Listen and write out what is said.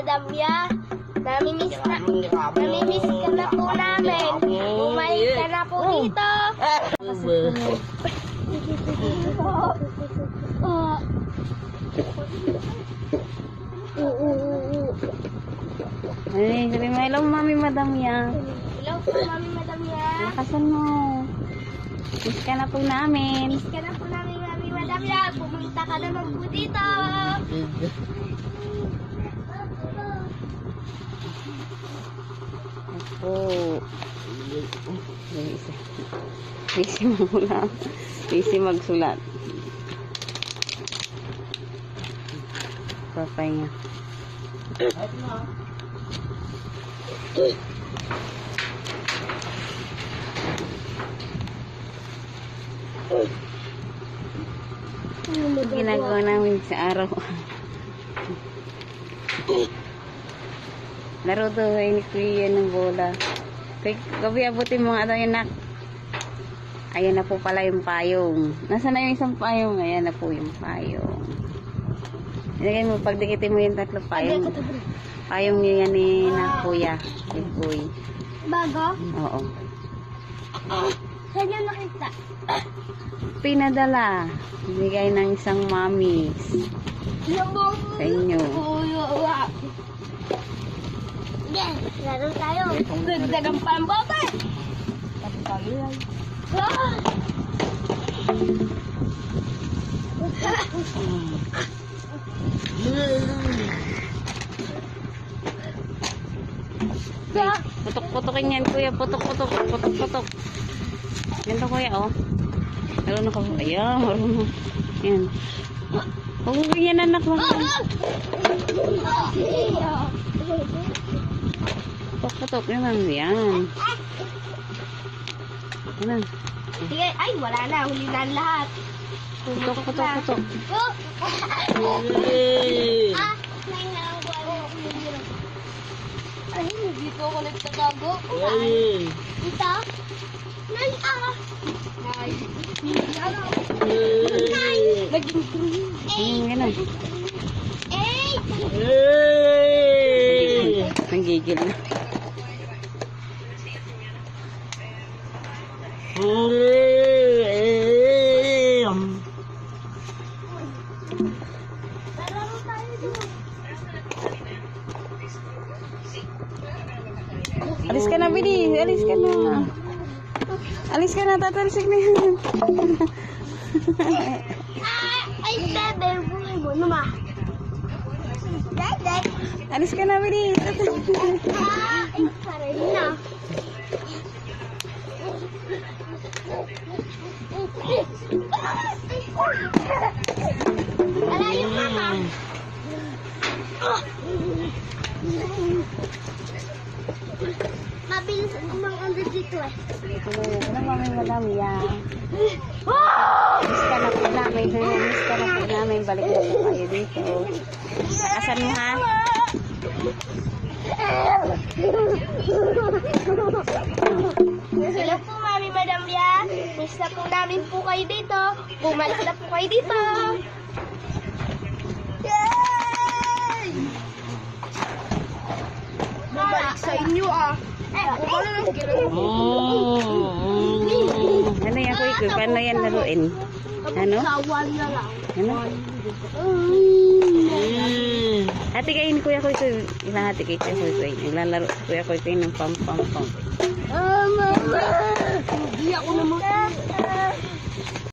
Madam Ya. Namimiss na, namimiss ka na po namin. Bumalik ka na po dito. Ay, sabi mo, hello, mami, madam ya. Hello po, Mami Madam Ya. Lakasan mo. Miss ka na po namin. Miss ka na po namin, Mami Madam Ya. Pumunta ka naman po dito. Ay, isa. Busy muna. Busy magsulat. Papahinga. Ginagawa namin sa araw. Laro to ay ni Kuya ng bola. Kay gabi abutin nga daw yun nak. Ayan na po pala yung payong. Nasaan na yung isang payong? Ayan na po yung payong. Ilagay mo, pagdikitin mo yung tatlo payong. Payong niya yan ni na kuya. Kay kuy. Bago? Oo. Saan yung nakita? Pinadala. Bigay ng isang buong Sa inyo. Yes, laro tayo. Ganda ng pambote. Ah! Ah! Putok-putokin yan, kuya. Putok-putok. Putok-putok. Ganito, kuya, oh. Marunong ka. Ayan, marunong. Yan. Huwag mo yan, anak. Wag mo. Putok-putok. Yan, yan. Yan. Sige, ay wala na, huli na lahat. Putok-putok-putok. Oh! Ah, may nangwalo. Ay, dito ako nagtatago. Ay. Ito? Nay, ah. Nay. Nay. Naging green. Yan, yan. Nanggigil na. Alis ka na, Bidi. Alis ka na. Alis ka na, tatalisik na yan. Ay, dede, buhay mo, numa. Dede. Alis ka na, Bidi. Ah, ay, paray na. Ala yung mama. Mabilis ang mga dito eh. Ano mami madam yan? Miss ka na po namin. Miss ka na po namin. Balik na po kayo dito. Asan mo ha? Hello po, Mami Madam Ya. Miss na po namin po kayo dito. Bumalik na po kayo dito. sa inyo ah. Kumala ano lang kira. Oh. oh. Ano yan ko ikaw? Paano yan laruin? Ano? Ano? Hati kain kuya ko ito. Ilang hati kayo kuya ko ito. Naglalaro si kuya ko ito ng pam pam pam. Oh, mama! Hindi ako naman.